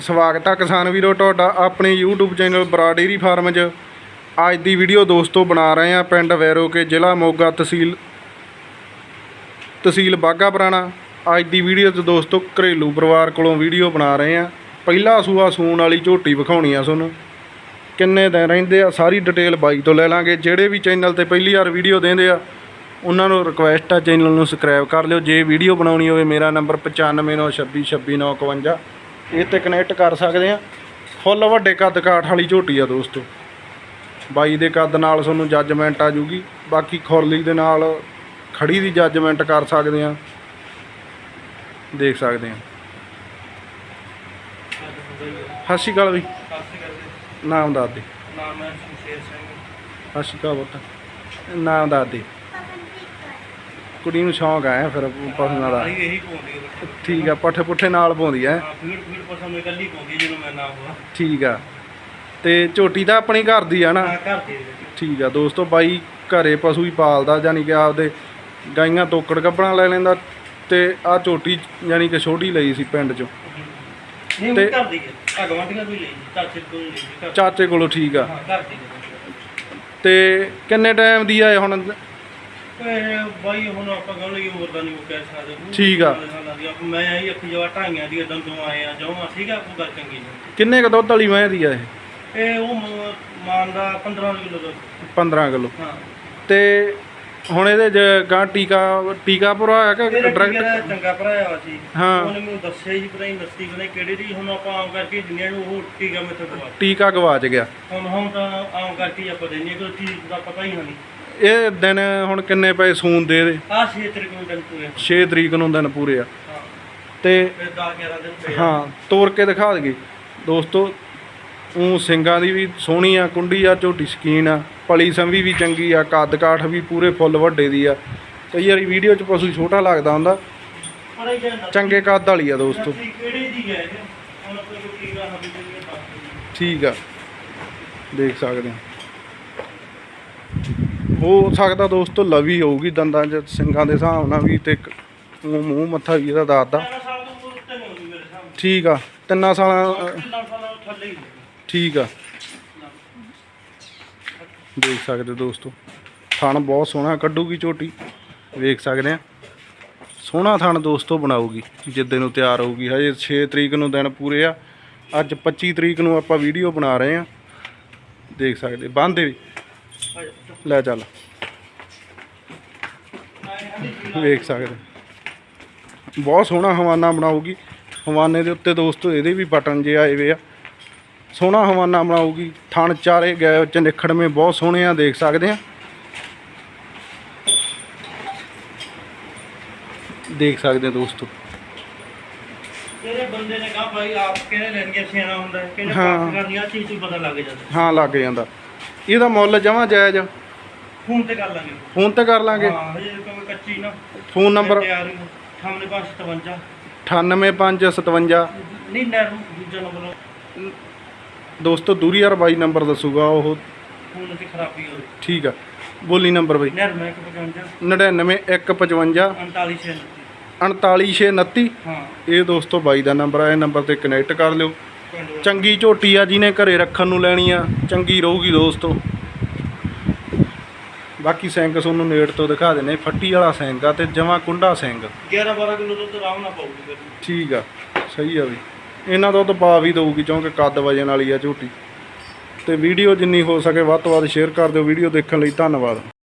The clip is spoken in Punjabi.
ਸਵਾਗਤ ਆ ਕਿਸਾਨ ਵੀਰੋ ਤੁਹਾਡਾ ਆਪਣੇ YouTube ਚੈਨਲ ਬਰਾ ਡੇਰੀ ਫਾਰਮ 'ਚ। ਅੱਜ ਦੀ ਵੀਡੀਓ ਦੋਸਤੋ ਬਣਾ ਰਹੇ ਆ ਪਿੰਡ ਵੈਰੋ ਕੇ ਜ਼ਿਲ੍ਹਾ ਮੋਗਾ ਤਹਿਸੀਲ ਤਹਿਸੀਲ ਬਾਗਾ ਪੁਰਾਣਾ। ਅੱਜ ਦੀ ਵੀਡੀਓ 'ਚ ਦੋਸਤੋ ਘਰੇਲੂ ਪਰਿਵਾਰ ਕੋਲੋਂ ਵੀਡੀਓ ਬਣਾ ਰਹੇ ਆ। ਪਹਿਲਾ ਸੂਆ ਸੂਣ ਵਾਲੀ ਝੋਟੀ ਵਿਖਾਉਣੀ ਆ ਤੁਹਾਨੂੰ। ਕਿੰਨੇ ਦਿਨ ਰਹਿੰਦੇ ਆ ਸਾਰੀ ਡਿਟੇਲ ਬਾਈ ਤੋਂ ਲੈ ਲਾਂਗੇ। ਜਿਹੜੇ ਵੀ ਚੈਨਲ ਤੇ ਪਹਿਲੀ ਵਾਰ ਵੀਡੀਓ ਦਿੰਦੇ ਆ, ਉਹਨਾਂ ਨੂੰ ਰਿਕੁਐਸਟ ਆ ਚੈਨਲ ਨੂੰ ਸਬਸਕ੍ਰਾਈਬ ਕਰ ਲਿਓ। ਜੇ ਵੀਡੀਓ ਬਣਾਉਣੀ ਹੋਵੇ ਮੇਰਾ ਨੰਬਰ 9596262951 ਇਹ ਤੇ ਕਨੈਕਟ ਕਰ ਸਕਦੇ ਆ ਫੁੱਲ ਵੱਡੇ ਕੱਦ ਕਾਠ ਵਾਲੀ ਝੋਟੀ ਆ ਦੋਸਤੋ। ਬਾਈ ਦੇ ਕੱਦ ਨਾਲ ਤੁਹਾਨੂੰ ਜੱਜਮੈਂਟ ਆ ਜੂਗੀ। ਬਾਕੀ ਖੁਰਲੀ ਦੇ ਨਾਲ ਖੜੀ ਦੀ ਜੱਜਮੈਂਟ ਕਰ ਸਕਦੇ ਆ ਦੇਖ ਸਕਦੇ ਆ ਸਤਿ ਸ਼੍ਰੀ ਅਕਾਲ ਬਈ। ਨਾਮ ਦੱਸ ਦੇ। ਨਾਮ ਹੈ ਸ਼ਮਸ਼ੇਰ ਸਿੰਘ। ਸਤਿ ਸ਼੍ਰੀ ਅਕਾਲ ਪੁੱਤ। ਨਾਮ ਦੱਸ ਦੇ। ਕੁੜੀ ਨੂੰ ਸ਼ੌਂਕ ਆਇਆ ਫਿਰ ਪਸ਼ੂਆਂ ਦਾ ਆਹੀ ਇਹੀ ਪਾਉਂਦੀ ਹੈ ਠੀਕ ਆ ਪੱਠੇ ਪੁੱਠੇ ਨਾਲ ਪਾਉਂਦੀ ਹਾਂ ਫੀਡ ਫੀਡ ਪਸੰਦ ਨੂੰ ਇਕੱਲੀ ਪਾਉਂਦੀ ਜਦੋਂ ਮੈਂ ਨਾ ਹੋਵਾਂ। ਠੀਕ ਆ। ਤੇ ਝੋਟੀ ਤਾਂ ਆਪਣੀ ਘਰ ਦੀ ਆ ਨਾ। ਘਰ ਦੇ ਠੀਕ ਆ ਦੋਸਤੋ ਬਾਈ ਘਰੇ ਪਸ਼ੂ ਹੀ ਪਾਲਦਾ ਯਾਨੀ ਕਿ ਆਪਦੇ ਗਾਈਆਂ ਤੋਕੜ ਗੱਬਣਾ ਲੈ ਲੈਂਦਾ ਤੇ ਆ ਝੋਟੀ ਯਾਨੀ ਕਿ ਛੋਟੀ ਲਈ ਸੀ ਪਿੰਡ ਚੋਂ। ਨਹੀਂ ਤੇ- ਘਰ ਦੀ ਹੈ ਗਵਾਂਢੀਆਂ ਵੀ ਲਈ ਸੀ, ਚਾਚੇ ਲਈ ਕੋਲੋਂ ਠੀਕ ਆ। ਘਰ ਦੀ। ਤੇ ਕਿੰਨੇ ਟਾਈਮ ਦੀ ਆ ਇਹ ਹੁਣ? ਇਹ ਬਾਈ ਹੁਣ ਆਪਾਂ ਗੱਲ ਲਈ ਹੋਰ ਦਾ ਨਹੀਂ ਉਹ ਕਹਿ ਸਕਦੇ। ਠੀਕ ਆ। ਮੈਂ ਆਈ ਅੱਖੀ ਜਵਾ ਢਾਈਆਂ ਦੀ ਦੰਦੋਂ ਆਏ ਆ ਜਾਵਾਂ ਠੀਕ ਆ ਕੋਈ ਗੱਲ ਚੰਗੀ ਨਹੀਂ। ਕਿੰਨੇ ਕ ਦੁੱਧ ਵਾਲੀ ਮੈਂ ਦੀ ਆ ਇਹ? ਇਹ ਉਹ ਮ- ਮਾਨ ਦਾ 15 ਕਿਲੋ ਦਾ 15 ਕਿਲੋ। ਹਾਂ। ਤੇ ਹੁਣ ਇਹਦੇ ਜ ਗਾਂ ਟੀਕਾ ਟੀਕਾ ਪੂਰਾ ਹੋਇਆ ਕਿ ਟੀਕਾ ਦਾ ਡਾਇਰੈਕਟ ਚੰਗਾ ਭਰਾਇਆ ਸੀ ਹਾਂ। ਉਹਨੇ ਮੈਨੂੰ ਦੱਸਿਆ ਹੀ ਪਤਾ ਨਹੀਂ ਦੱਸੀ ਪਤਾ ਨਹੀਂ ਕਿਹੜੇ ਦੀ ਹੁਣ ਆਪਾਂ ਆਮ ਕਰਕੇ ਦੁਨੀਆ ਨੂੰ ਉਹ ਟੀਕਾ ਮੈਥੋਂ ਦਵਾ ਟੀਕਾ ਗਵਾਚ ਗਿਆ। ਹੁਣ ਹੁਣ ਤਾਂ ਆਮ ਕਰਕੇ ਹੀ ਆਪਾਂ ਦਿੰਦੇ ਕੋਈ ਚੀਜ਼ ਦਾ ਪਤਾ ਹੀ ਨਹੀਂ ਇਹ ਦਿਨ ਹੁਣ ਕਿੰਨੇ ਪਏ ਸੂਨ ਦੇ ਦੇ? ਆਹ ਛੇ ਤਰੀਕ ਨੂੰ ਦਿਨ ਪੂਰੇ। 6 ਤਰੀਕ ਨੂੰ ਦਿਨ ਪੂਰੇ ਆ। ਤੇ ਫਿਰ 10 11 ਦਿਨ ਪਏ ਆ। ਹਾਂ ਤੋੜ ਕੇ ਦਿਖਾ ਦਈਏ। ਦੋਸਤੋ ਉਹ ਸਿੰਘਾਂ ਦੀ ਵੀ ਸੋਹਣੀ ਆ ਕੁੰਡੀ ਆ ਝੋਟੀ ਸਕੀਨ ਆ ਪਲੀ ਸੰਵੀ ਵੀ ਚੰਗੀ ਆ ਕੱਦ ਕਾਠ ਵੀ ਪੂਰੇ ਫੁੱਲ ਵੱਡੇ ਦੀ ਆ। ਕਈ ਵਾਰੀ ਵੀਡੀਓ 'ਚ ਪਸ਼ੂ ਛੋਟਾ ਲੱਗਦਾ ਹੁੰਦਾ। ਚੰਗੇ ਕੱਦ ਵਾਲੀ ਆ ਦੋਸਤੋ। ਠੀਕ ਆ। ਦੇਖ ਸਕਦੇ ਆ। ਹੋ ਸਕਦਾ ਦੋਸਤੋ ਲਵੀ ਹੋਊਗੀ ਦੰਦਾਂ 'ਚ ਸਿੰਘਾਂ ਦੇ ਹਿਸਾਬ ਨਾਲ ਵੀ ਤੇ ਇੱਕ ਮੂੰਹ ਮੂੰਹ ਮੱਥਾ ਵੀ ਇਹਦਾ ਦੱਸਦਾ ਚਾਰ ਸਾਲ ਤੋਂ ਉੱਤੇ ਨਹੀਂ ਹੁੰਦੀ ਮੇਰੇ ਸਾਹਮਣੇ ਠੀਕ ਆ ਤਿੰਨਾਂ ਸਾਲਾਂ। ਠੀਕ ਆ। ਦੇਖ ਸਕਦੇ ਦੋਸਤੋ ਥਣ ਬਹੁਤ ਸੋਹਣਾ ਕੱਢੂਗੀ ਝੋਟੀ ਵੇਖ ਸਕਦੇ ਆ। ਸੋਹਣਾ ਥਣ ਦੋਸਤੋ ਬਣਾਊਗੀ ਜਿੱਦੇ ਨੂੰ ਤਿਆਰ ਹੋਊਗੀ। ਹਜੇ 6 ਤਰੀਕ ਨੂੰ ਦਿਨ ਪੂਰੇ ਆ ਅੱਜ 25 ਤਰੀਕ ਨੂੰ ਆਪਾਂ ਵੀਡੀਓ ਬਣਾ ਰਹੇ ਆ। ਦੇਖ ਸਕਦੇ ਬੰਦੇ ਵੀ ਲੈ ਚੱਲ। ਵੇਖ ਸਕਦੇ ਬਹੁਤ ਸੋਹਣਾ ਹਵਾਨਾ ਬਣਾਊਗੀ। ਹਵਾਨੇ ਦੇ ਉੱਤੇ ਦੋਸਤੋ ਇਹਦੇ ਵੀ ਬਟਨ ਜੇ ਆਏ ਵੇ ਆ। ਸੋਹਣਾ ਹਵਾਨਾ ਬਣਾਊਗੀ। ਥਣ ਚਾਰੇ ਗਏ ਵਿੱਚ ਨਿਖੜਵੇਂ ਬਹੁਤ ਸੋਹਣੇ ਆ ਦੇਖ ਸਕਦੇ ਆ। ਦੇਖ ਸਕਦੇ ਆ ਦੋਸਤੋ। ਕਿਹੜੇ ਬੰਦੇ ਨੇ ਕਹਾ ਭਾਈ ਆਪ ਕਿਹੜੇ ਲੈਣਗੇ ਸਿਆਣਾ ਹੁੰਦਾ ਕਿਹੜੇ। ਪਾਪ ਕਰਨੀ ਆ ਚੀਜ਼ ਤੋਂ ਪਤਾ ਲੱਗ ਜਾਂਦਾ। ਹਾਂ ਲੱਗ ਜਾਂਦਾ। ਇਹਦਾ ਮੁੱਲ ਜਮਾ ਜਾਇਜ਼? ਫੋਨ ਤੇ ਕਰ ਲਾਂਗੇ। ਫੋਨ ਤੇ ਕਰ ਲਾਂਗੇ। ਹਾਂ ਹਜੇ ਕਿਉਂਕਿ ਕੱਚੀ ਨਾ। Phone number? ਤਿਆਰ ਹੀ ਸਾਹਮਣੇ ਪਾਸ 57 98557 ਨਹੀਂ ਨਰ ਦੂਜਾ ਨੰਬਰ। ਦੋਸਤੋ ਦੂਰੀ ਯਾਰ ਬਾਈ ਨੰਬਰ ਦੱਸੂਗਾ ਉਹ ਫੋਨ ਦੀ ਖਰਾਬੀ ਹੋਈ ਠੀਕ ਆ। ਬੋਲੀ ਨੰਬਰ ਬਾਈ। ਨਰ ਮੈਂ ਕਿ 55 99155 39 49629 ਹਾਂ। ਇਹ ਦੋਸਤੋ ਬਾਈ ਦਾ ਨੰਬਰ ਆ ਇਹ ਨੰਬਰ ਤੇ ਕਨੈਕਟ ਕਰ ਲਿਓ। ਚੰਗੀ ਝੋਟੀ ਆ ਜਿਹਨੇ ਘਰੇ ਰੱਖਣ ਨੂੰ ਲੈਣੀ ਆ ਚੰਗੀ ਰਹੂਗੀ ਦੋਸਤੋ ਬਾਕੀ ਸਿੰਘ ਤੁਹਾਨੂੰ ਨੇੜ ਤੋਂ ਦਿਖਾ ਦਿੰਨੇ ਫੱਟੀ ਵਾਲਾ ਸਿੰਘ ਆ ਤੇ ਜਮਾ ਕੁੰਡਾ ਸਿੰਘ। 11 12 ਕਿਲੋ ਦੁੱਧ ਆਰਾਮ ਨਾਲ ਪਾਉਗੀ ਫਿਰ। ਠੀਕ ਆ ਸਹੀ ਆ ਵੀ। ਇਹਨਾਂ ਦੁੱਧ ਪਾ ਵੀ ਦਊਗੀ ਕਿਉਂਕਿ ਕੱਦ ਵਜਨ ਵਾਲੀ ਆ ਝੋਟੀ। ਤੇ ਵੀਡੀਓ ਜਿੰਨੀ ਹੋ ਸਕੇ ਵੱਧ ਤੋਂ ਵੱਧ ਸ਼ੇਅਰ ਕਰ ਦਿਓ। ਵੀਡੀਓ ਦੇਖਣ ਲਈ ਧੰਨਵਾਦ।